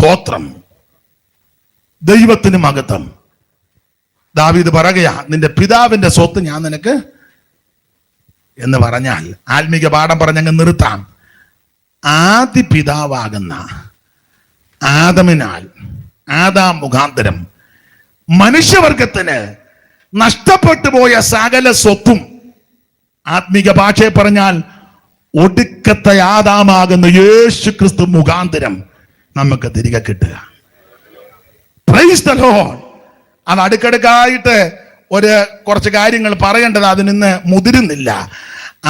സ്തോത്രം. ദൈവത്തിന് മഹത്വം. ദാവീദ് പറയുകയാ നിന്റെ പിതാവിന്റെ സ്വത്ത് ഞാൻ നിനക്ക് എന്ന് പറഞ്ഞാൽ ആത്മീക പാഠം പറഞ്ഞങ്ങ് നിർത്താം. ആദ്യ പിതാവാകുന്ന ആദമിനാൽ ആദാം മുഖാന്തരം മനുഷ്യവർഗത്തിന് നഷ്ടപ്പെട്ടു പോയ സകല സ്വത്തും ആത്മീക ഭാഷയെ പറഞ്ഞാൽ ഒടുക്കത്തെ ആദാമാകുന്ന യേശു ക്രിസ്തു മുഖാന്തരം നമുക്ക് തിരികെ കിട്ടുക. പ്രൈസ് അത് അടുക്കടുക്കായിട്ട് ഒരു കുറച്ച് കാര്യങ്ങൾ പറയേണ്ടത് അതിൽ നിന്ന് മുതിരുന്നില്ല.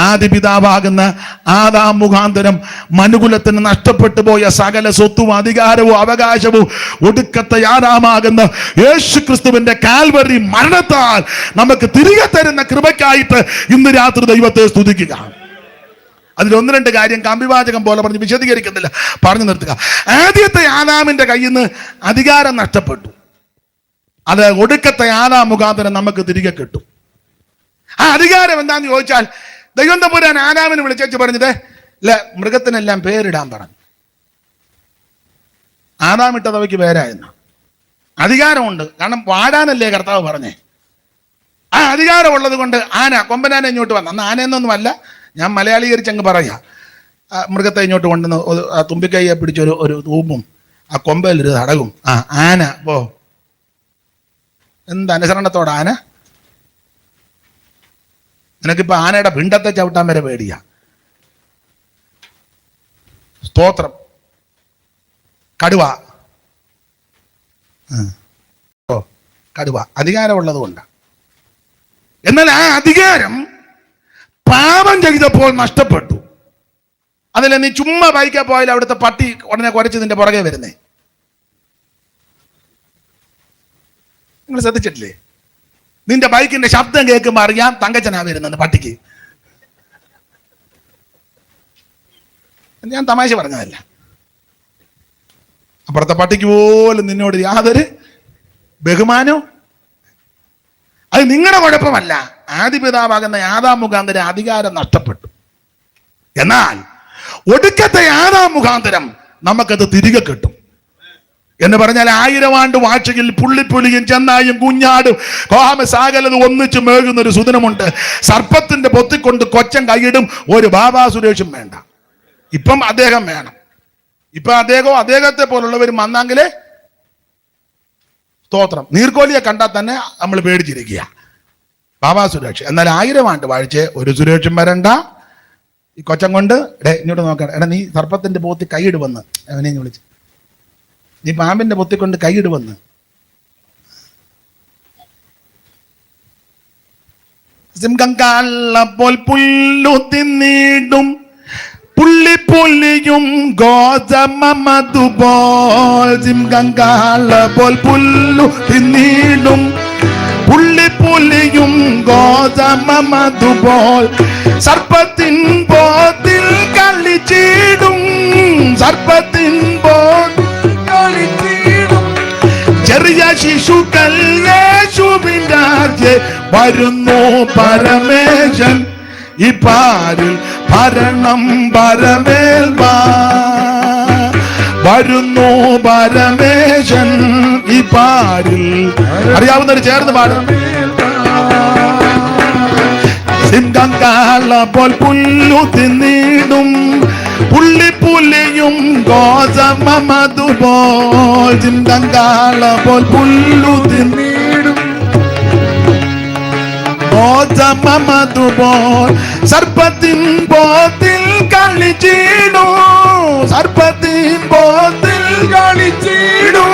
ആദിപിതാവാകുന്ന ആദാം മുഖാന്തരം മനുകുലത്തിന് നഷ്ടപ്പെട്ടു പോയ സകല സ്വത്തും അധികാരവും അവകാശവും ഒടുക്കത്തെ ആദാമാകുന്ന യേശു ക്രിസ്തുവിന്റെ കാൽവറി മരണത്താൽ നമുക്ക് തിരികെ തരുന്ന കൃപയ്ക്കായിട്ട് ഇന്ന് രാത്രി ദൈവത്തെ സ്തുതിക്കുക. അതിൽ ഒന്ന് രണ്ട് കാര്യം കമ്പിവാചകം പോലെ പറഞ്ഞ് വിശദീകരിക്കുന്നില്ല. പറഞ്ഞു നിർത്തുക. ആദ്യത്തെ ആദാമിന്റെ കയ്യിൽ നിന്ന് അധികാരം നഷ്ടപ്പെട്ടു. അത് ഒടുക്കത്തെ ആദാം മുഖാന്തരം നമുക്ക് തിരികെ കിട്ടും. ആ അധികാരം എന്താന്ന് ചോദിച്ചാൽ ദൈവം തമ്പുരാൻ ആദാമിനെ വിളിച്ചു പറഞ്ഞത് ഇല്ല മൃഗത്തിനെല്ലാം പേരിടാൻ പറഞ്ഞു. ആദാം ഇട്ടതവയ്ക്ക് പേരായിരുന്നു. അധികാരമുണ്ട്. കാരണം വാടാനല്ലേ കർത്താവ് പറഞ്ഞേ. ആ അധികാരമുള്ളത് കൊണ്ട് ആന കൊമ്പനാന ഇങ്ങോട്ട് വന്നു. അന്ന് ആനയെന്നൊന്നുമല്ല ഞാൻ മലയാളീകരിച്ച് അങ്ങ് പറയാ. മൃഗത്തെ ഇങ്ങോട്ട് കൊണ്ടുവന്ന് തുമ്പിക്കൈയെ പിടിച്ചൊരു ഒരു തൂമ്പും ആ കൊമ്പയിലൊരു തടകും. ആ ആന പോ. എന്ത് അനുസരണത്തോടെ ആന? നിനക്കിപ്പോ ആനയുടെ പിണ്ടത്തെ ചവിട്ടാൻ വരെ പേടിയാ. സ്തോത്രം. കടുവ. കടുവ. അധികാരമുള്ളത് കൊണ്ടാണ് എന്നാൽ ആ അധികാരം പാപം ചെയ്തപ്പോൾ നഷ്ടപ്പെട്ടു. അതിൽ നീ ചുമ്മാ വായിക്കാൻ പോയാൽ അവിടുത്തെ പട്ടി ഉടനെ കുരച്ച് നിന്റെ പുറകെ വരുന്നേ. നിങ്ങൾ ശ്രദ്ധിച്ചിട്ടില്ലേ? നിന്റെ ബൈക്കിന്റെ ശബ്ദം കേൾക്കുമ്പോൾ അറിയാം തങ്കച്ചനാ വരുന്നത് പട്ടിക്ക്. ഞാൻ തമാശ പറഞ്ഞതല്ല. അപ്പുറത്തെ പട്ടിക്ക് പോലും നിന്നോട് യാതൊരു ബഹുമാനവും അത് നിങ്ങളുടെ കുഴപ്പമല്ല. ആദിപിതാവാകുന്ന ആദാം മുഖാന്തരം അധികാരം നഷ്ടപ്പെട്ടു. എന്നാൽ ഒടുക്കത്തെ ആദാം മുഖാന്തരം നമുക്കത് തിരികെ കിട്ടും. എന്ന് പറഞ്ഞാൽ ആയിരം ആണ്ട് വാഴ്ചയിൽ പുള്ളിപ്പുലിയും ചെന്നായും കുഞ്ഞാടും കോഹമ സാഗലത് ഒന്നിച്ച് മേകുന്ന ഒരു സുദിനമുണ്ട്. സർപ്പത്തിന്റെ പൊത്തിക്കൊണ്ട് കൊച്ചൻ കൈയിടും ഒരു ബാബാ സുരേഷും വേണ്ട. ഇപ്പം അദ്ദേഹം വേണം. ഇപ്പൊ അദ്ദേഹവും അദ്ദേഹത്തെ പോലുള്ളവരും വന്നെങ്കിലേ സ്തോത്രം. നീർക്കോലിയെ കണ്ടാൽ തന്നെ നമ്മൾ പേടിച്ചിരിക്കുക. ബാബാ സുരേഷ്. എന്നാൽ ആയിരം ആണ്ട് വാഴിച്ച് ഒരു സുരേഷും വരണ്ട. ഈ കൊച്ചം കൊണ്ട് എടേ ഇങ്ങോട്ട് നോക്കണം. എടാ നീ സർപ്പത്തിന്റെ പോത്തി കൈയിടുവന്ന് അവനെ വിളിച്ച്. നീ പാമ്പിന്റെ പൊത്തി കൊണ്ട് കൈയിടുവന്ന് സിംഹം കാലപ്പോൾ പുല്ലു തിന്നിടും. പുള്ളിപ്പുള്ളിയും ഗോതമതുപോൽ സിംഹം പോൽ പുല്ലു തിന്നിടും. പുള്ളിപ്പുലിയും ഗോതമതുപോൽ സർപ്പത്തിൻ പോത്തിൽ കളിച്ചിടും. സർപ്പത്തിൻ പോത്തിൽ കളിച്ചിടും. ചെറിയ ശിശുക്കൾ യേശുവിന്റെ വരുന്നു പരമേശൻ ഈ പാരിൽ. ഭരണം പരമേൽവാ വരുന്നു പരമേശൻ ഈ പാരിൽ. അറിയാവുന്നവർ ചേർന്ന് പാടും. സിംഹം കാല പോൽ പുല്ലു തിന്നിടും. പുള്ളിപ്പുലിയും ഗോതമതുപോൽ സിംഹം കാല പോൽ പുല്ലു തിന്നിടും. ഗോതമതുപോൽ സർപ്പത്തിൻ പോത്തിൽ കളിച്ചിടൂ സർപ്പത്തിൻ പോത്തിൽ കളിച്ചിടൂ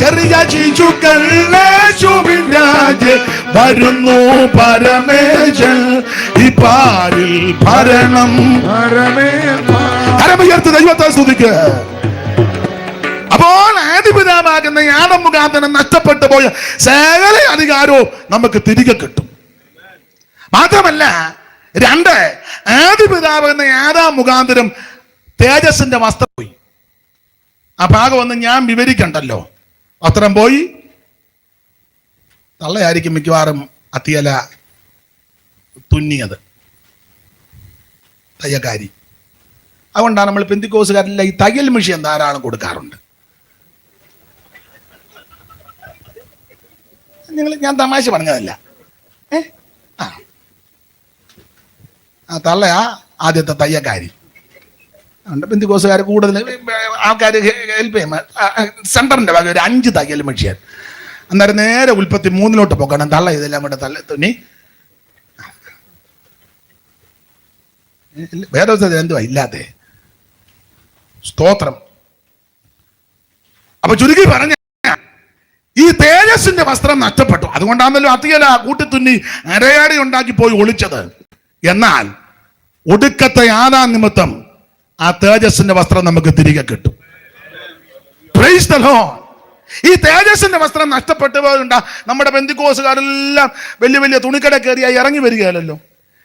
ചെറിയ ശിശുക്കളെ ശുഭിരാജ് വരുന്നു പരമേശൻ. ഈ പാരിൽ ഭരണം. കരമുയർത്ത് ദൈവത്തെ സ്തുതിക്ക്. അപ്പോൾ ആദിപിതാവാകുന്ന യാദം മുഖാന്തരം നഷ്ടപ്പെട്ടു പോയ സകല അധികാരവും നമുക്ക് തിരികെ കിട്ടും. മാത്രമല്ല രണ്ട് ആദ്യ പിതാവ് എന്ന ഏതാ മുഖാന്തരം തേജസിന്റെ വസ്ത്രം പോയി. ആ ഭാഗം ഒന്ന് ഞാൻ വിവരിക്കണ്ടല്ലോ. വസ്ത്രം പോയി. തള്ളയായിരിക്കും മിക്കവാറും അത്തിയല തുന്നിയത്. തയ്യക്കാരി അതുകൊണ്ടാണ് നമ്മൾ പെന്തിക്കോസുകാരിലെ ഈ തയ്യൽ മിഷ്യൻ ധാരാളം കൊടുക്കാറുണ്ട്. നിങ്ങൾ ഞാൻ തമാശ പറഞ്ഞതല്ല. ഏ? ആ തള്ളയാ ആദ്യത്തെ തയ്യക്കാരി ഉണ്ട് ബന്ധുക്കോസുകാർ കൂടുതൽ ആൾക്കാർ ഹെൽപ്പ് ചെയ്യും. സെന്ററിന്റെ ഭാഗം ഒരു അഞ്ച് തയ്യൽ മെഷിയാൻ അന്നേരം നേരെ ഉൽപ്പത്തി മൂന്നിലോട്ട് പോക്കണം തള്ള ഇതെല്ലാം കൂടെ തള്ള തുണി വേറെ ദിവസം എന്തുവാ? ഇല്ലാതെ സ്തോത്രം. അപ്പൊ ചുരുക്കി പറഞ്ഞ ഈ തേജസ്സിന്റെ വസ്ത്രം നഷ്ടപ്പെട്ടു. അതുകൊണ്ടാണല്ലോ അത്തിയല കൂട്ടിത്തുന്നി അരയാടി ഉണ്ടാക്കി പോയി ഒളിച്ചത്. എന്നാൽ ഒടുക്കത്തെ ആദാ നിമിത്തം ആ തേജസ്സിന്റെ വസ്ത്രം നമുക്ക് തിരികെ കിട്ടും. ഈ തേജസ്സിന്റെ വസ്ത്രം നഷ്ടപ്പെട്ടു പോകുന്നുണ്ട നമ്മുടെ ബന്ധുക്കോസുകാരെല്ലാം വലിയ വലിയ തുണിക്കട കയറിയായി ഇറങ്ങി വരികയല്ലോ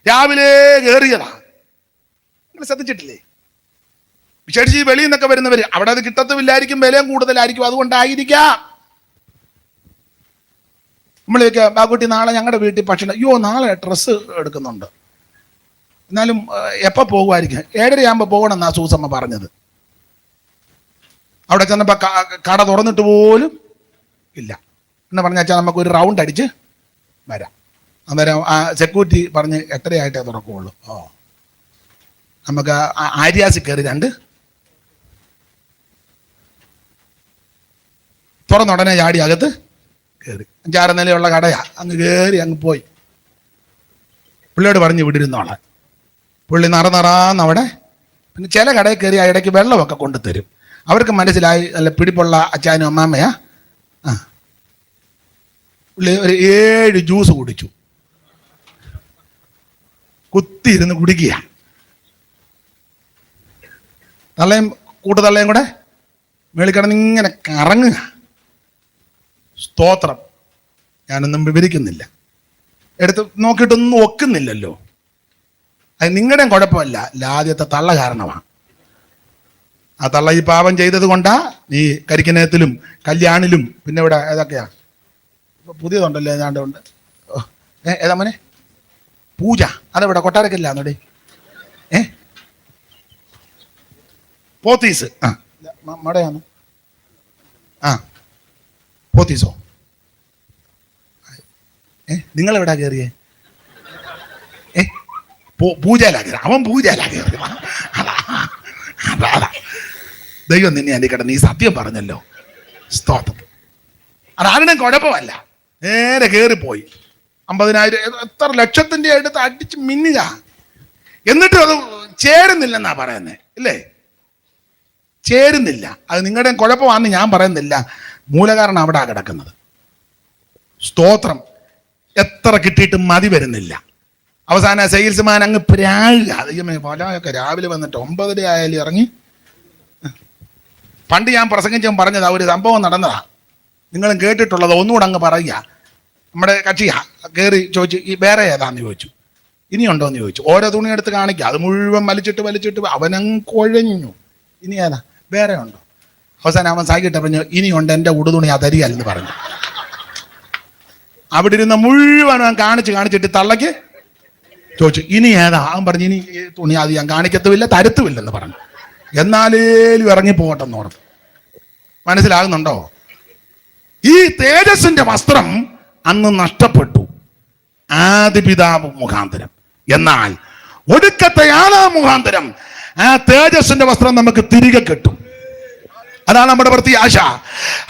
രാവിലെ കയറിയതാ. നിങ്ങൾ ശ്രദ്ധിച്ചിട്ടില്ലേ? വിശേഷിച്ച് ഈ വെളിയിൽ നിന്നൊക്കെ വരുന്നവര് അവിടെ അത് കിട്ടത്തുമില്ലായിരിക്കും വിലയും കൂടുതലായിരിക്കും അതുകൊണ്ടായിരിക്കാം. നമ്മളെയൊക്കെ ബാക്കുട്ടി നാളെ ഞങ്ങളുടെ വീട്ടിൽ ഭക്ഷണം അയ്യോ നാളെ ഡ്രസ്സ് എടുക്കുന്നുണ്ട്. എന്നാലും എപ്പോൾ പോകുമായിരിക്കും ഏഴരയാകുമ്പോൾ പോകണം എന്നാ സൂസമ്മ പറഞ്ഞത്. അവിടെ ചെന്നപ്പോൾ കട തുറന്നിട്ട് പോലും ഇല്ല. എന്ന് പറഞ്ഞാൽ നമുക്ക് ഒരു റൗണ്ട് അടിച്ച് വരാം. അന്നേരം ആ സെക്യൂരിറ്റി പറഞ്ഞ് എത്രയായിട്ടേ തുറക്കുള്ളൂ. ഓ. നമുക്ക് ആര്യാസി കയറി രണ്ട്. തുറന്നുടനെ ചാടി അകത്ത് കയറി അഞ്ചാറ് നിലയുള്ള കടയാ. അങ്ങ് കയറി അങ്ങ് പോയി. പിള്ളേട് പറഞ്ഞ് വിടിരുന്നോളെ പുള്ളി നിറ നിറാന്ന് അവിടെ പിന്നെ ചില കടയിൽ കയറി ആ ഇടയ്ക്ക് വെള്ളമൊക്കെ കൊണ്ടു തരും അവർക്ക് മനസ്സിലായി അല്ല പിടിപ്പുള്ള അച്ചാനും അമ്മാമ്മയാ. ആ. പുള്ളി ഒരു ഏഴ് ജ്യൂസ് കുടിച്ചു. കുത്തിയിരുന്ന് കുടിക്കുക. തള്ളയും കൂട്ടുതള്ളയും കൂടെ മേളിൽ കിടന്ന് ഇങ്ങനെ കറങ്ങുക. സ്തോത്രം. ഞാനൊന്നും വിവരിക്കുന്നില്ല. എടുത്ത് നോക്കിയിട്ടൊന്നും ഒക്കുന്നില്ലല്ലോ. അത് നിങ്ങളുടെയും കുഴപ്പമല്ല. ലാദ്യത്തെ തള്ള കാരണമാണ്. ആ തള്ള ഈ പാപം ചെയ്തത് കൊണ്ടാ ഈ കരിക്കനത്തിലും കല്യാണിലും പിന്നെ ഇവിടെ ഏതൊക്കെയാ? പുതിയതുണ്ടല്ലോ ഏതാണ്ട് ഉണ്ട്. ഏതാ മോനെ? പൂജ. അതെവിടെ? കൊട്ടാരക്കല്ല എന്നോടെ? ഏ? പോത്തീസ്. ആ. മടയാണ്. ആ. പോത്തീസോ? ഏ നിങ്ങൾ എവിടാ കയറിയേ പൂ- പൂജയിലാ കയറി അവൻ പൂജയിലാക്കി അതാ. ദൈവം നിന്നെ എന്റെ കിടന്ന് നീ സത്യം പറഞ്ഞല്ലോ. സ്തോത്രം. അതാരുടെ കുഴപ്പമല്ല. നേരെ കയറിപ്പോയി അമ്പതിനായിരം എത്ര ലക്ഷത്തിന്റെ അടുത്ത് അടിച്ച് മിന്നുക. എന്നിട്ടും അത് ചേരുന്നില്ലെന്നാ പറയുന്നത് ഇല്ലേ? ചേരുന്നില്ല. അത് നിങ്ങളുടെയും കുഴപ്പമാണെന്ന് ഞാൻ പറയുന്നില്ല. മൂലകാരണം അവിടെ കിടക്കുന്നത്. സ്തോത്രം. എത്ര കിട്ടിയിട്ടും മതി വരുന്നില്ല. അവസാന സെയിൽസ്മാൻ അങ്ങ് പ്രാഴുക രാവിലെ വന്നിട്ട് ഒമ്പതര ആയാലും ഇറങ്ങി. പണ്ട് ഞാൻ പ്രസംഗിച്ചും പറഞ്ഞതാ ഒരു സംഭവം നടന്നതാ. നിങ്ങളും കേട്ടിട്ടുള്ളത് ഒന്നുകൂടെ അങ്ങ് പറയുക. നമ്മുടെ കക്ഷിയാ കയറി ചോദിച്ചു ഈ വേറെ ഏതാന്ന് ചോദിച്ചു? ഇനിയുണ്ടോ എന്ന് ചോദിച്ചു. ഓരോ തുണി എടുത്ത് കാണിക്കുക. അത് മുഴുവൻ വലിച്ചിട്ട് വലിച്ചിട്ട് അവനങ്ങ് കുഴഞ്ഞു. ഇനി ഏതാ? വേറെ ഉണ്ടോ? അവസാനം അവൻ സായിക്കിട്ട് പറഞ്ഞു ഇനിയുണ്ട് എന്റെ ഉടുതുണി അതരികല്ലെന്ന് പറഞ്ഞു. അവിടെ ഇരുന്ന മുഴുവൻ കാണിച്ച് കാണിച്ചിട്ട് തള്ളക്ക് ചോദിച്ചു ഇനി ഏതാ? അവൻ പറഞ്ഞു ഇനി തുണി അത് ഞാൻ കാണിക്കത്തുമില്ല തരത്തുമില്ലെന്ന് പറഞ്ഞു. എന്നാലേലും ഇറങ്ങി പോകട്ടെ എന്ന് പറഞ്ഞു മനസ്സിലാകുന്നുണ്ടോ? ഈ തേജസ്സിന്റെ വസ്ത്രം അന്ന് നഷ്ടപ്പെട്ടു. ആദിപിതാവ് മുഖാന്തരം. എന്നാൽ ഒടുക്കത്തെ ആളാ മുഖാന്തരം ആ തേജസ്സിന്റെ വസ്ത്രം നമുക്ക് തിരികെ കിട്ടും. അതാണ് നമ്മുടെ പ്രത്യാശ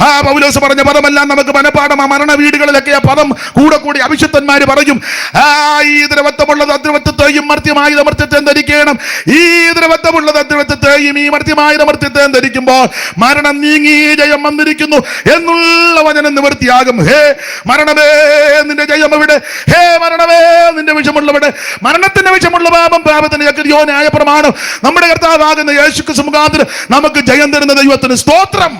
ആ പൗലോസ് പറഞ്ഞ പദമെല്ലാം നമുക്ക് മനപ്പാടം. ആ മരണ വീടുകളിലൊക്കെ ആ പദം കൂടെ കൂടി അഭിഷുദ്ധന്മാര് പറയും. ആ ഈ ദ്രവത്വമുള്ളത് അദ്രവത്വത്തെയും മർത്യമായ അമർത്യത്തെയും ധരിക്കണം. ഈ ദ്രവത്വമുള്ളത് അദ്രവത്വത്തെയും ഈ മർത്യമായ അമർത്യത്തെയും ധരിക്കുമ്പോൾ മരണം നീങ്ങി ജയം വന്നിരിക്കുന്നു എന്നുള്ള വചനം നിവൃത്തിയാകും. ഹേ മരണമേ നിന്റെ ജയം എവിടെ? ഹേ മരണമേ നിന്റെ വിഷമുള്ളവിടെ മരണത്തിന്റെ വിഷമുള്ള പാപം പാപത്തിന്റെ ന്യായ പ്രമാണം നമ്മുടെ കർത്താവാകുന്ന യേശുക്ക് മുഖാന്തരം നമുക്ക് ജയം തരുന്ന ദൈവത്തിന് സ്തോത്രം.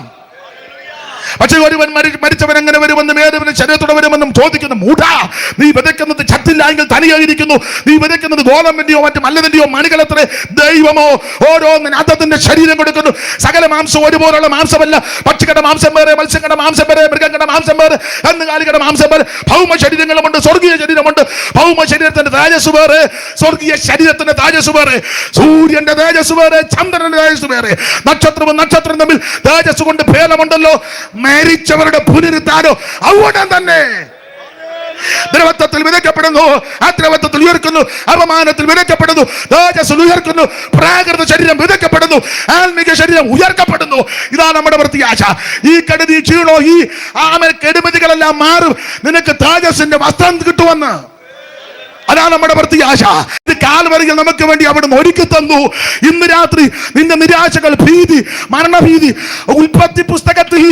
പക്ഷെ ഒരുവൻ മരിച്ചവൻ എങ്ങനെ വരുമെന്നും ഏതൊരു ശരീരത്തോടെ വരുമെന്നും ചോദിക്കുന്നു. മൂടാ നീ വിതയ്ക്കുന്നത് ചത്തില്ല എങ്കിൽ തനിയായിരിക്കുന്നു. നീ വിതയ്ക്കുന്നത് ഗോതമ്പിന്റെയോ മറ്റു മല്ലതിന്റെയോ മണികളത്രേ? ദൈവമോ ഓരോന്നിന് അതത്തിന്റെ ശരീരം കൊടുക്കുന്നു. സകല മാംസം ഒരുപോലുള്ള മാംസമല്ല. പക്ഷികളുടെ മാംസം വേറെ മത്സ്യങ്ങളുടെ മാംസം വേറെ മൃഗങ്ങളുടെ മാംസം വേറെ കന്നുകാലികളുടെ മാംസം വേറെ. ഭൗമ ശരീരങ്ങളുമുണ്ട് സ്വർഗീയ ശരീരമുണ്ട് ഭൗമ ശരീരത്തിന്റെ തേജസ് വേറെ സ്വർഗീയ ശരീരത്തിന്റെ തേജസ് വേറെ. സൂര്യന്റെ തേജസ് വേറെ ചന്ദ്രന്റെ തേജസ് വേറെ. നക്ഷത്രവും നക്ഷത്രം തമ്മിൽ തേജസ് കൊണ്ട് ഭേദമുണ്ടല്ലോ. മരിച്ചവരുടെ പുനരുത്താനോ അവിടെ തന്നെ. ദ്രവത്വത്തിൽ വിതയ്ക്കപ്പെടുന്നു ആ ദ്രവത്വത്തിൽ ഉയർക്കുന്നു അപമാനത്തിൽ വിതയ്ക്കപ്പെടുന്നു തേജസ്സിൽ ഉയർക്കുന്നു പ്രാകൃത ശരീരം വിതയ്ക്കപ്പെടുന്നു ആത്മിക ശരീരം ഉയർക്കപ്പെടുന്നു. ഇതാ നമ്മുടെ പ്രത്യാശ ഈ കെടുതി ക്ഷീണോ ഈ ആമൽ കെടുമതികളെല്ലാം മാറും. നിനക്ക് തേജസ്സിന്റെ വസ്ത്രം കിട്ടുമെന്ന്. അതാണ് നമ്മുടെ പ്രത്യാശ ഇത് കാൽവരികൾ നമുക്ക് വേണ്ടി അവിടുന്ന് ഒരുക്കി തന്നു. ഇന്ന് രാത്രി നിന്റെ നിരാശകൾ ഭീതി മരണഭീതി ഉൽപ്പത്തി പുസ്തകത്തിൽ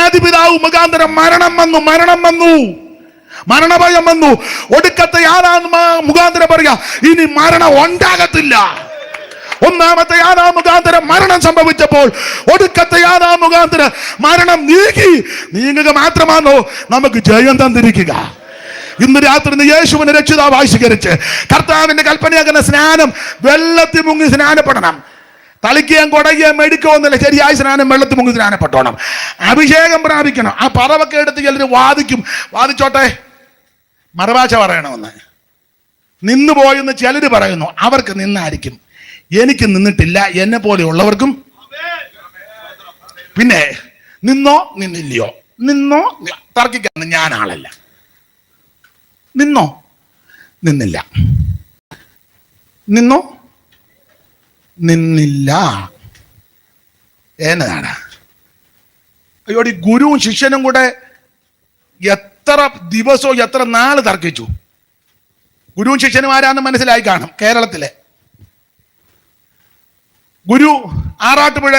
ആദിപിതാവ് മുഖാന്തരം മരണം വന്നു മരണം വന്നു. മരണഭയം വന്നു. ഒടുക്കത്തെ ആരാണ് മുഖാന്തരം പറയുക ഇനി മരണം ഉണ്ടാകത്തില്ല. ഒന്നാമത്തെ ആദാ മുഖാന്തരം മരണം സംഭവിച്ചപ്പോൾ ഒടുക്കത്തെ ആദാ മുഖാന്തരം മരണം നീങ്ങി നീങ്ങുക മാത്രമാണോ? നമുക്ക് ജയം തന്നിരിക്കുക. ഇന്ന് രാത്രി യേശുവിനെ രക്ഷിതാവായി സ്വീകരിച്ച് കർത്താവിന്റെ കൽപ്പനയാകുന്ന സ്നാനം വെള്ളത്തിൽ മുങ്ങി സ്നാനപ്പെടണം. തളിക്കുകയും കുടയുകയും മെടുക്കുകയൊന്നുമില്ല ശരിയായ സ്നാനം വെള്ളത്തിൽ മുങ്ങി സ്നാനപ്പെട്ടോണം. അഭിഷേകം പ്രാപിക്കണം. ആ പറവൊക്കെ എടുത്ത് ചിലർ വാദിക്കും. വാദിച്ചോട്ടെ? മറുഭാഷ പറയണമെന്ന്. നിന്നു പോയെന്ന് ചിലര് പറയുന്നു. അവർക്ക് നിന്നായിരിക്കും. എനിക്ക് നിന്നിട്ടില്ല. എന്നെ പോലെയുള്ളവർക്കും പിന്നെ നിന്നോ നിന്നില്ലയോ? നിന്നോ തർക്കിക്കാൻ ഞാൻ ആളല്ല. നിന്നോ? നിന്നില്ല. നിന്നോ? നിന്നില്ല. എന്നതാണ്. അയ്യോടി ഗുരുവും ശിഷ്യനും കൂടെ എത്ര ദിവസവും എത്ര നാൾ തർക്കിച്ചു? ഗുരുവും ശിഷ്യനും ആരാന്ന് മനസ്സിലായി കാണും കേരളത്തിലെ. ഗുരു ആറാട്ടുപുഴ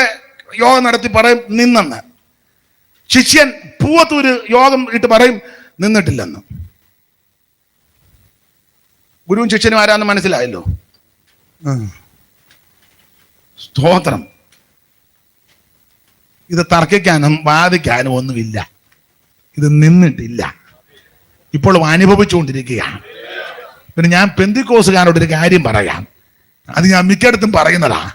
യോഗം നടത്തി പറയും നിന്നെന്ന്. ശിഷ്യൻ പൂവത്തൂര് യോഗം ഇട്ട് പറയും നിന്നിട്ടില്ലെന്ന്. ഗുരുവും ശിഷ്യനും ആരാന്ന് മനസ്സിലായല്ലോ? സ്തോത്രം. ഇത് തർക്കിക്കാനും വാദിക്കാനും ഒന്നുമില്ല. ഇത് നിന്നിട്ടില്ല. ഇപ്പോൾ അനുഭവിച്ചുകൊണ്ടിരിക്കുകയാണ്. പിന്നെ ഞാൻ പെന്തിക്കോസുകാരോട് ഒരു കാര്യം പറയാം. അത് ഞാൻ മിക്കയിടത്തും പറയുന്നതാ.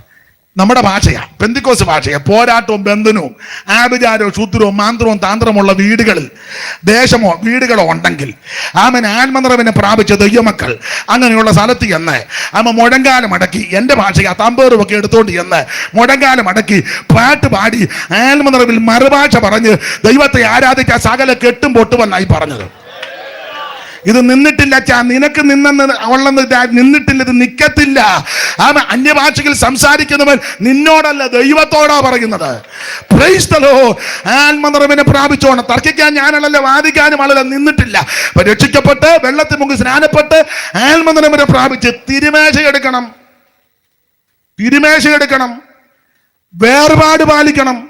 നമ്മുടെ ഭാഷയാ. പെന്തിക്കോസ് ഭാഷയാ. പോരാട്ടവും ബന്ധനവും ആഭിചാരവും ശൂദ്രവും മാന്ത്രവും താന്ത്രമുള്ള വീടുകളിൽ ദേശമോ വീടുകളോ ഉണ്ടെങ്കിൽ ആമൻ ആത്മനിറവിനെ പ്രാപിച്ച ദൈവമക്കൾ അങ്ങനെയുള്ള സ്ഥലത്ത് ചെന്ന് ആമ മുഴങ്കാലം അടക്കി എന്റെ ഭാഷയാ തമ്പേറും ഒക്കെ എടുത്തോണ്ട് ചെന്ന് മുഴങ്കാലം അടക്കി പാട്ട് പാടി ആത്മനിറവിൽ മറുഭാഷ പറഞ്ഞ് ദൈവത്തെ ആരാധിച്ച സകല കെട്ടും പൊട്ടുമെന്നായി പറഞ്ഞത്. ഇത് നിന്നിട്ടില്ല ചാ നിനക്ക് നിന്നെന്ന് ഉള്ളത് നിന്നിട്ടില്ല ഇത് നിക്കത്തില്ല. ആ അന്യഭാഷയിൽ സംസാരിക്കുന്നവൻ നിന്നോടല്ല ദൈവത്തോടാ പറയുന്നത്. ആത്മനിറവിനെ പ്രാപിച്ചോണം. തർക്കിക്കാൻ ഞാനല്ല വാദിക്കാനും ആളല്ല നിന്നിട്ടില്ല. രക്ഷിക്കപ്പെട്ട് വെള്ളത്തിൽ മുങ്ങി സ്നാനപ്പെട്ട് ആത്മനിറവിനെ പ്രാപിച്ച് തിരുമേശ എടുക്കണം. തിരുമേശ എടുക്കണം. വേർപാട് പാലിക്കണം.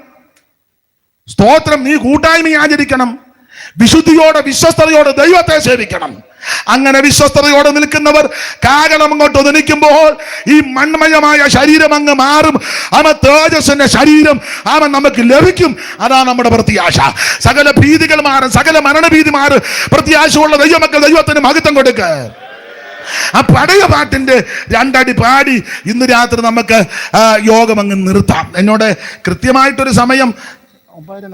സ്തോത്രം നീ കൂട്ടായ്മ ആചരിക്കണം വിശുദ്ധിയോടെ വിശ്വസ്തയോടെ ദൈവത്തെ സേവിക്കണം. അങ്ങനെ വിശ്വസ്തയോടെ നിൽക്കുന്നവർ കാകണം അങ്ങോട്ട് ഒതുനിക്കുമ്പോൾ ഈ മൺമയമായ ശരീരം അങ്ങ് മാറും. അവ തേജസ്സിന്റെ ശരീരം അവൻ നമുക്ക് ലഭിക്കും. അതാണ് നമ്മുടെ പ്രത്യാശ. സകല ഭീതികൾ മാറും സകല മരണഭീതി മാറും പ്രത്യാശയുള്ള ദൈവമക്കൾ ദൈവത്തിന് മഹത്വം കൊടുക്കുക ആ പഴയ പാട്ടിന്റെ രണ്ടടി പാടി ഇന്ന് രാത്രി നമുക്ക് യോഗം അങ്ങ് നിർത്താം. എന്നോട് കൃത്യമായിട്ടൊരു സമയം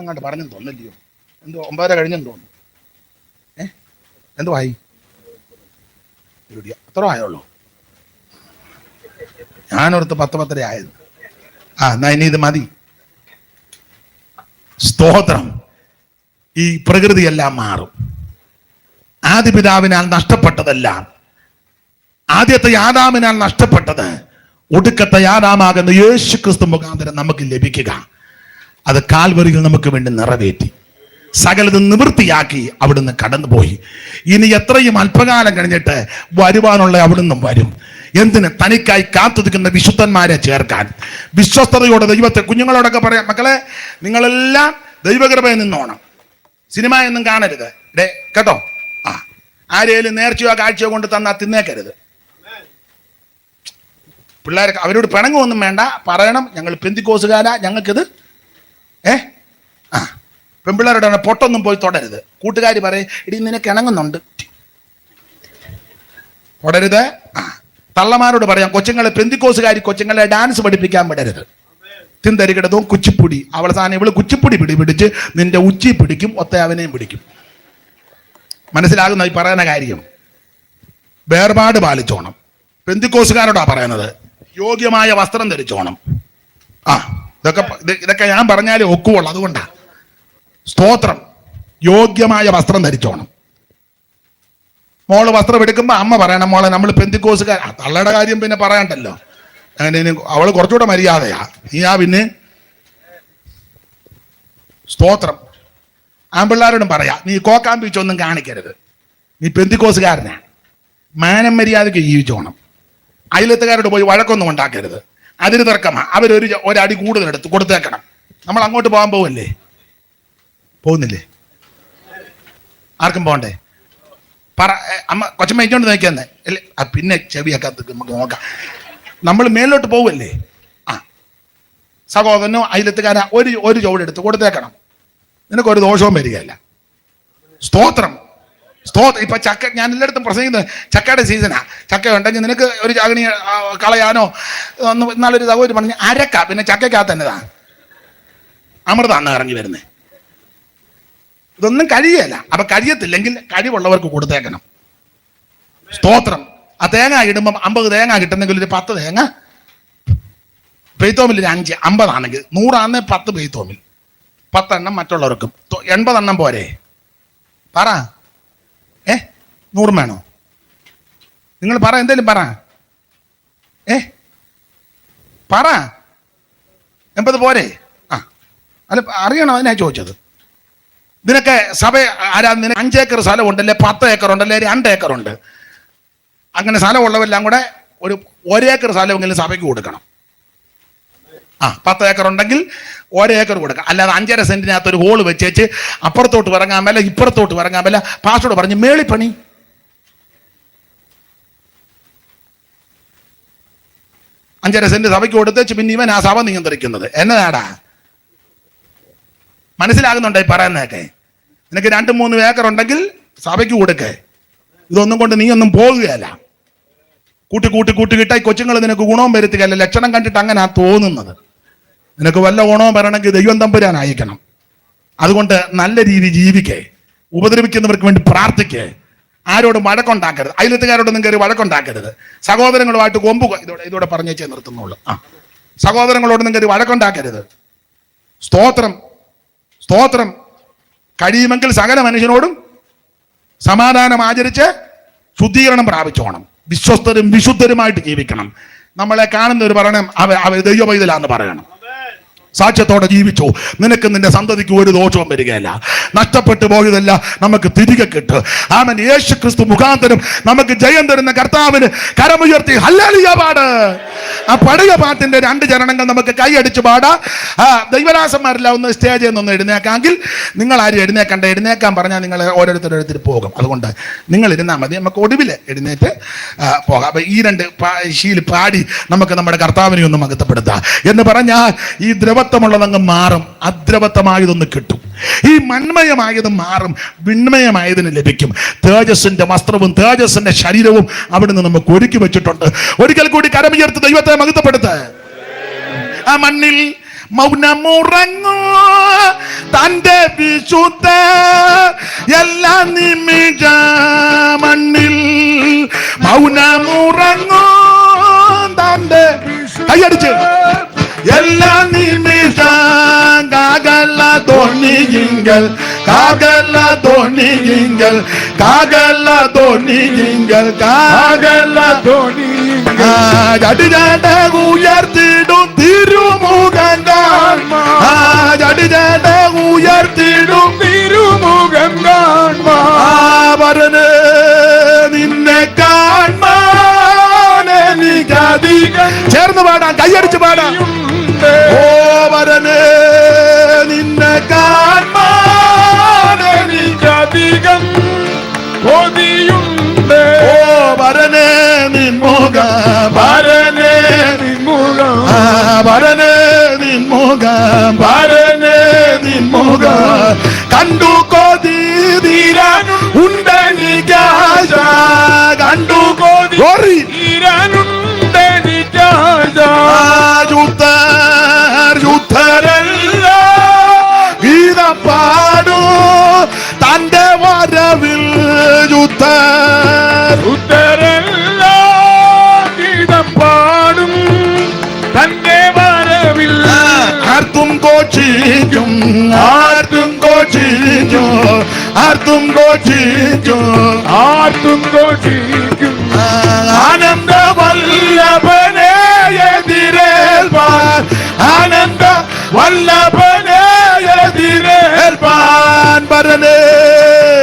അങ്ങോട്ട് പറഞ്ഞു തോന്നില്ലയോ എന്തോ ഒമ്പതര കഴിഞ്ഞെന്ന് തോന്നുന്നു. ഏ? എന്തോ ആയി? അത്ര ആയുള്ളൂ. ഞാനോർത്ത് പത്ത് പത്തര ആയത്. ആ എന്നാ ഇനി ഇത് മതി. സ്തോത്രം. ഈ പ്രകൃതിയെല്ലാം മാറും. ആദിപിതാവിനാൽ നഷ്ടപ്പെട്ടതെല്ലാം ആദ്യത്തെ യാദാമിനാൽ നഷ്ടപ്പെട്ടത് ഒടുക്കത്തെ യാദാമാകുന്ന യേശു ക്രിസ്തു മുഖാന്തരം നമുക്ക് ലഭിക്കുക. അത് കാൽവരികൾ നമുക്ക് വേണ്ടി നിറവേറ്റി. സകലത് നിവൃത്തിയാക്കി അവിടുന്ന് കടന്നുപോയി. ഇനി എത്രയും അല്പകാലം കഴിഞ്ഞിട്ട് വരുവാനുള്ള അവിടുന്നും വരും. എന്തിന് തനിക്കായി കാത്തുനിൽക്കുന്ന വിശുദ്ധന്മാരെ ചേർക്കാൻ? വിശ്വസ്തതയോടെ ദൈവത്തെ കുഞ്ഞുങ്ങളോടൊക്കെ പറയാം മക്കളെ നിങ്ങളെല്ലാം ദൈവകൃപയിൽ നിന്നോണം. സിനിമ ഒന്നും കാണരുത്. ഡേ കേട്ടോ? ആ ആരെയും നേർച്ചയോ കാഴ്ചയോ കൊണ്ട് തന്നാൽ തിന്നേക്കരുത്. പിള്ളേർ അവരോട് പിണങ്ങുമൊന്നും വേണ്ട. പറയണം ഞങ്ങൾ പെന്തിക്കോസുകാരാ ഞങ്ങൾക്കിത് ഏ? ആ പെൺപിള്ളേരുടെ ആണ് പൊട്ടൊന്നും പോയി തൊടരുത്. കൂട്ടുകാർ പറയും ഇടി നിനക്ക് ഇണങ്ങുന്നുണ്ട്. തൊടരുത്. തള്ളമാരോട് പറയാം കൊച്ചുങ്ങളെ പെന്തിക്കോസുകാരി കൊച്ചുങ്ങളെ ഡാൻസ് പഠിപ്പിക്കാൻ വിടരുത്. തിന്തരികിടതും കുച്ചിപ്പുടി. അവസാനം ഇവൾ കുച്ചിപ്പുടി പിടി പിടിച്ച് നിന്റെ ഉച്ചി പിടിക്കും ഒത്ത അവനെയും പിടിക്കും. മനസ്സിലാകുന്ന ഈ പറയുന്ന കാര്യം? വേർപാട് പാലിച്ചോണം. പെന്തിക്കോസുകാരോടാ പറയുന്നത് യോഗ്യമായ വസ്ത്രം ധരിച്ചോണം. ആ ഇതൊക്കെ ഇതൊക്കെ ഞാൻ പറഞ്ഞാലേ ഒക്കുവുള്ളൂ അതുകൊണ്ടാ. സ്തോത്രം. യോഗ്യമായ വസ്ത്രം ധരിച്ചോണം. മോൾ വസ്ത്രം എടുക്കുമ്പോൾ അമ്മ പറയണം മോളെ നമ്മൾ പെന്തിക്കോസുകാർ തള്ളയുടെ കാര്യം പിന്നെ പറയണ്ടല്ലോ. അങ്ങനെ അവൾ കുറച്ചുകൂടെ മര്യാദയാ. നീ ആ പിന്നെ സ്തോത്രം. ആമ്പിള്ളാരോടും പറയാ നീ കോക്കാമ്പീച്ചൊന്നും കാണിക്കരുത്. നീ പെന്തിക്കോസുകാരനാ. മാനം മര്യാദയ്ക്ക് ജീവിച്ചോണം. അയലത്തുകാരോട് പോയി വഴക്കൊന്നും ഉണ്ടാക്കരുത്. അതിന് തർക്കമാ. അവരൊരു ഒരടി കൂടുതൽ എടുത്ത് കൊടുത്തേക്കണം. നമ്മൾ അങ്ങോട്ട് പോകാൻ പോവല്ലേ? പോകുന്നില്ലേ? ആർക്കും പോകണ്ടേ? പറ അമ്മ കൊച്ചമ്മ ഇങ്ങോട്ട് നോക്കിയെന്നെ അല്ലേ പിന്നെ ചെവിയൊക്കെ നമുക്ക് നോക്കാം. നമ്മൾ മേലോട്ട് പോവല്ലേ? ആ. സഹോദരനോ അതിലെത്തുകാര ഒരു ഒരു ചുവടെടുത്ത് കൊടുത്തേക്കണം. നിനക്കൊരു ദോഷവും വരികയല്ല. സ്തോത്രം. സ്തോത്രം ഇപ്പൊ ചക്ക ഞാൻ എല്ലായിടത്തും പ്രസംഗിക്കുന്നത് ചക്കയുടെ സീസണാ ചക്ക ഉണ്ടെങ്കിൽ നിനക്ക് ഒരു ചാകണി കളയാനോ നല്ലൊരു സഹോദരി പറഞ്ഞ് അരക്ക പിന്നെ ചക്കയ്ക്കകത്ത് തന്നെതാ. അമൃതാണ് ഇറങ്ങി വരുന്നത് ഇതൊന്നും കഴിയല്ല അപ്പൊ കഴിയത്തില്ലെങ്കിൽ കഴിവുള്ളവർക്ക് കൊടുത്തേക്കണം. സ്തോത്രം. ആ തേങ്ങ ഇടുമ്പം അമ്പത് തേങ്ങ കിട്ടുന്നെങ്കിൽ ഒരു പത്ത് തേങ്ങ. പെയ്ത്തോമിൽ ഒരു അഞ്ച് അമ്പതാണെങ്കിൽ നൂറാന്ന് പത്ത് പെയ്ത്തോമിൽ. പത്തെണ്ണം മറ്റുള്ളവർക്കും. എൺപതെണ്ണം പോരെ. പറ. ഏ? നൂറും വേണോ? നിങ്ങൾ പറ എന്തേലും പറ. ഏ? പറ. എൺപത് പോരെ. ആ. അല്ല അറിയണോ? അതിനാ ചോദിച്ചത്. ഇതിനൊക്കെ സഭ ആരാ? നിനക്ക് അഞ്ചേക്കർ സ്ഥലം ഉണ്ടല്ലേ പത്ത് ഏക്കർ ഉണ്ടല്ലേ രണ്ട് ഏക്കർ ഉണ്ട് അങ്ങനെ സ്ഥലമുള്ളവരെല്ലാം കൂടെ ഒരു ഒരേക്കർ സ്ഥലമെങ്കിലും സഭയ്ക്ക് കൊടുക്കണം. ആ പത്ത് ഏക്കർ ഉണ്ടെങ്കിൽ ഒരേക്കർ കൊടുക്കാം. അല്ലാതെ അഞ്ചര സെന്റിനകത്ത് ഒരു ഹോൾ വെച്ചേച്ച് അപ്പുറത്തോട്ട് ഇറങ്ങാൻ മേല ഇപ്പുറത്തോട്ട് ഇറങ്ങാൻ മേല. പാസ്റ്റോട് പറഞ്ഞ് മേളിപ്പണി. അഞ്ചര സെന്റ് സഭയ്ക്ക് കൊടുത്തേച്ച് പിന്നെ ഇവൻ ആ സഭ നിയന്ത്രിക്കുന്നത്. എന്നതാടാ? മനസ്സിലാകുന്നുണ്ടോ പറയുന്നതൊക്കെ? നിനക്ക് രണ്ട് മൂന്ന് ഏക്കർ ഉണ്ടെങ്കിൽ സഭയ്ക്ക് കൊടുക്കേ. ഇതൊന്നും കൊണ്ട് നീ ഒന്നും പോകുകയല്ല കൂട്ടി കൂട്ടി കൂട്ടി കിട്ടായി കൊച്ചുങ്ങൾ നിനക്ക് ഗുണവും വരുത്തുകയല്ല. ലക്ഷണം കണ്ടിട്ട് അങ്ങനെ തോന്നുന്നത്. നിനക്ക് വല്ല ഗുണവും വരണമെങ്കിൽ ദൈവം തമ്പുരാൻ അയക്കണം. അതുകൊണ്ട് നല്ല രീതി ജീവിക്കേ. ഉപദ്രവിക്കുന്നവർക്ക് വേണ്ടി പ്രാർത്ഥിക്കേ. ആരോടും വഴക്കുണ്ടാക്കരുത്. അയലത്തുകാരോടൊന്നും കയറി വഴക്കുണ്ടാക്കരുത്. സഹോദരങ്ങളുമായിട്ട് കൊമ്പ് ഇതോടെ ഇതോടെ പറഞ്ഞേച്ചേ നിർത്തുന്നുള്ളൂ. ആ. സഹോദരങ്ങളോടൊന്നും കയറി വഴക്കുണ്ടാക്കരുത്. സ്തോത്രം. സ്തോത്രം. കഴിയുമെങ്കിൽ സകല മനുഷ്യനോടും സമാധാനം ആചരിച്ച് ശുദ്ധീകരണം പ്രാപിച്ചോണം. വിശ്വസ്തരും വിശുദ്ധരുമായിട്ട് ജീവിക്കണം. നമ്മളെ കാണുന്ന ഒരു പറയണം അവ അവ ദൈവ പൈതലാന്ന് പറയണം. സാക്ഷ്യത്തോടെ ജീവിച്ചു. നിനക്ക് നിന്റെ സന്തതിക്ക് ഒരു ദോഷവും വരികയില്ല. നഷ്ടപ്പെട്ടു പോയതല്ല നമുക്ക് തിരികെ കിട്ടും. ആമൻ. യേശു ക്രിസ്തു മുഖാന്തരം നമുക്ക് ജയം തരുന്ന കർത്താവിന് കരമുയർത്തി ഹല്ലാലിയ പാട്. ആ പഴയ പാട്ടിന്റെ രണ്ട് ചരണങ്ങൾ നമുക്ക് കൈയടിച്ച് പാടാ. ദൈവരാസന്മാരെല്ലാം ഒന്ന് സ്റ്റേജിൽ നിന്നൊന്ന് എഴുന്നേക്കാമെങ്കിൽ നിങ്ങൾ ആരും എഴുന്നേക്കണ്ട. എഴുന്നേക്കാൻ പറഞ്ഞാൽ നിങ്ങൾ ഓരോരുത്തരോരുത്തർ പോകും. അതുകൊണ്ട് നിങ്ങൾ ഇരുന്നാൽ മതി. നമുക്ക് ഒടുവിൽ എഴുന്നേറ്റ് പോകാം. അപ്പൊ ഈ രണ്ട് ശീൽ പാടി നമുക്ക് നമ്മുടെ കർത്താവിനെ ഒന്ന് മകത്തപ്പെടുത്താം എന്ന് പറഞ്ഞാൽ ഈ ദ്രവത്വമുള്ളതങ്ങ് മാറും. അദ്രവത്വമായതൊന്ന് കിട്ടും. ഈ മന്മയമായത് മാറും. വിണ്മയമായതിന് ലഭിക്കും. തേജസ്സിന്റെ വസ്ത്രവും തേജസ്സിന്റെ ശരീരവും അവിടുന്ന് നമുക്ക് ഒരുക്കി വെച്ചിട്ടുണ്ട്. ഒരിക്കൽ കൂടി കരമുയർത്ത് ദൈവത്തെ മഹത്വപ്പെടുത്ത. ആ മണ്ണിൽ മൗനമുറങ്ങൂ. തന്റെ വിശുദ്ധ എല്ലാ നിമിഷ മണ്ണിൽ മൗനമുറങ്ങൂ. തന്റെ കൈയടിച്ച്. എല്ലാ നിമിഷ കാകല തോണിയിങ്കൽ കാകല തോണിയിങ്കൽ കാകല തോണിയിങ്കൽ കാകല ധോണിയിങ്കൽ ജടിജാട ഉയർത്തിടും തിരുമുഖം കാൺമാ. ആ ജടിജാട ഉയർത്തിടും തിരുമുഖം കാൺമാൻ ആവരന് നിന്നെ കാൺമാൻ എനിക്കധികം. ചേർന്ന് പാടാം കൈയടിച്ച് പാടാം ഉണ്ട്. ഓ വരന് നിന്നെ എനിക്കധികം കൊതിയുണ്ട്. ഓ വരന് നിൻമുഖം പരനെ നിൻമുഖം. ആ വരന് നിൻമുഖം വരന് നിൻമുഖം. കണ്ടു കൊതി തീരാൻ ഉണ്ടെനിക്കാശ കണ്ടു കൊതി ഓറി யுத்தர் உத்தரெல்லாம் கீதம் பாடும் தன்னே வரவில்லை ஆர்த்தும் கோச்சிக்கும் ஆர்த்தும் கோச்சிக்கும் ஆர்த்தும் கோச்சிக்கும். ஆர்த்தும் கோச்சிக்கும். ஆனந்த வல்லபனே எதிரேல்வார் ஆனந்த வல்லபனே எதிரேல்வான் பரனே.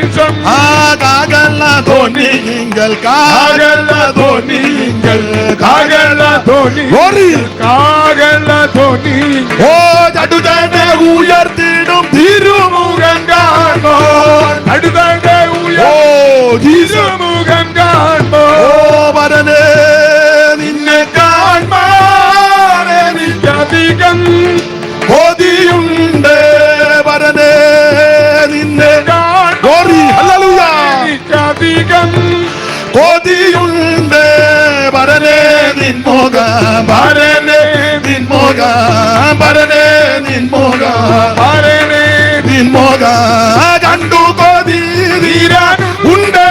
നിമിഷം ആ കാകല്ല തോന്നിയെങ്കിൽ കാകല്ല തോന്നിയെങ്കിൽ കാകല ധോനി ഓറി കാകല ധോനി ഓ ചടുതനെ ഉയർത്തിടും തിരുമുഖം കാണോ അടുതന്റെ ഓ ജീസ ഉയർമുഖം കാണോ ഓ വരനെ നിന്നെ വരനെ നിൻമോക വരനെ നിൻമോക വരനെ നിൻമോക ഭരണേ നിൻമോക കണ്ടു കൊതി തീരാനും ഉണ്ട്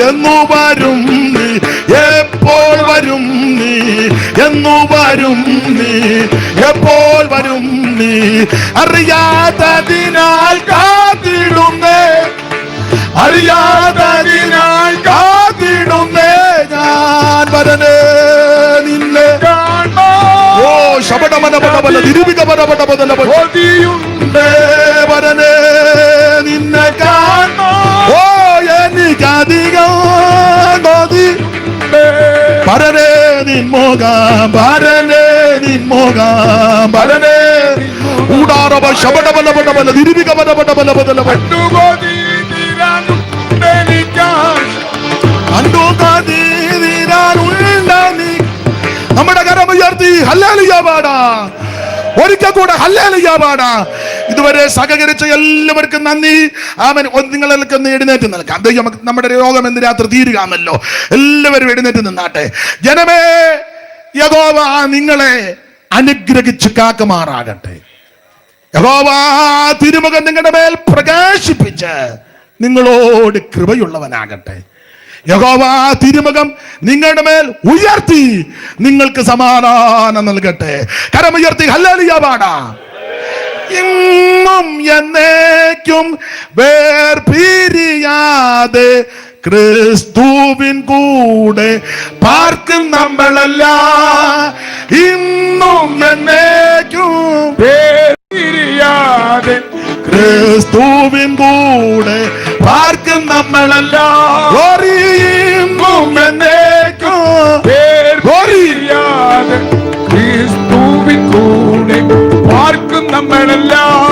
എന്നു വരും നീ? എപ്പോൾ വരും നീ? എന്നു വരും നീ? എപ്പോൾ വരും നീ? അറിയാത്തതിനാൽ കാത്തിടുന്നേ. അറിയാത്തതിനാൽ കാത്തിടുന്നേ ഞാൻ വരനേ നിന്നെ. കാണോ ഓ തിരുവികമനപടമല കൊതിയുണ്ട്. വരനേ ശബടബലപടബല നമ്മുടെ കരം ഉയർത്തി പാടാ. ഒരിക്കൽ കൂടെ ഹല്ലാലിയാവാടാ ഇതുവരെ സഹകരിച്ച എല്ലാവർക്കും നന്ദി. ആമൻ നിങ്ങളെല്ലാം ഒന്ന് എഴുന്നേറ്റ് നിൽക്കാം. ദൈവം നമുക്ക് നമ്മുടെ രോഗം എന്ന് രാത്രി തീരുകാമല്ലോ. എല്ലാവരും എഴുന്നേറ്റ് നിന്നാട്ടെ. ജനമേ യഹോവ നിങ്ങളെ അനുഗ്രഹിച്ച് കാക്കുമാറാകട്ടെ. യഹോവ തിരുമുഖം നിങ്ങളുടെ മേൽ പ്രകാശിപ്പിച്ച് നിങ്ങളോട് കൃപയുള്ളവനാകട്ടെ. യഹോവ തിരുമുഖം നിങ്ങളുടെ മേൽ ഉയർത്തി നിങ്ങൾക്ക് സമാധാനം നൽകട്ടെ. കരമുയർത്തി ഹല്ലേലൂയ പാടാ ഇന്നും എന്നേക്കും വേർപിരിയാതെ ക്രിസ്തുവിൻ കൂടെ പാർക്കും നമ്മളല്ല. ഇന്നും എന്നേക്കും പേരിയാതെ ക്രിസ്തുവിൻ കൂടെ പാർക്കും നമ്മളല്ല. ഒറിയുമ്പും എന്നേക്കും ക്രിസ്തുവിൻ കൂടെ പാർക്കും നമ്മളെല്ലാം.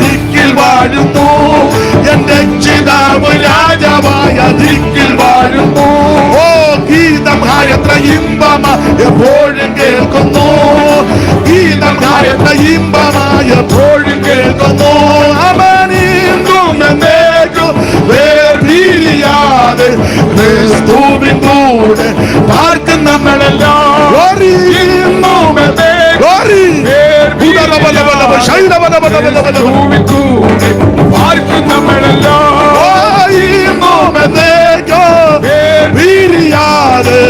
ദിക്കിൽ വാഴുന്നു. എന്റെ രക്ഷിതാവ് രാജാവായ ദിക്കിൽ വാഴുന്നു. ഓ ഗീതം എത്ര ഇമ്പമ എപ്പോഴും കേൾക്കുന്നു. ഗീതം എത്ര ഇമ്പമായ എപ്പോഴും കേൾക്കുന്നു. അവനീന്തും എന്നേക്കും വേർപിരിയാതെ ക്രിസ്തുവിൻ കൂടെ പാർക്കും നമ്മളെല്ലാം. പാർക്കുന്നവരെല്ലാം വീരിയാതെ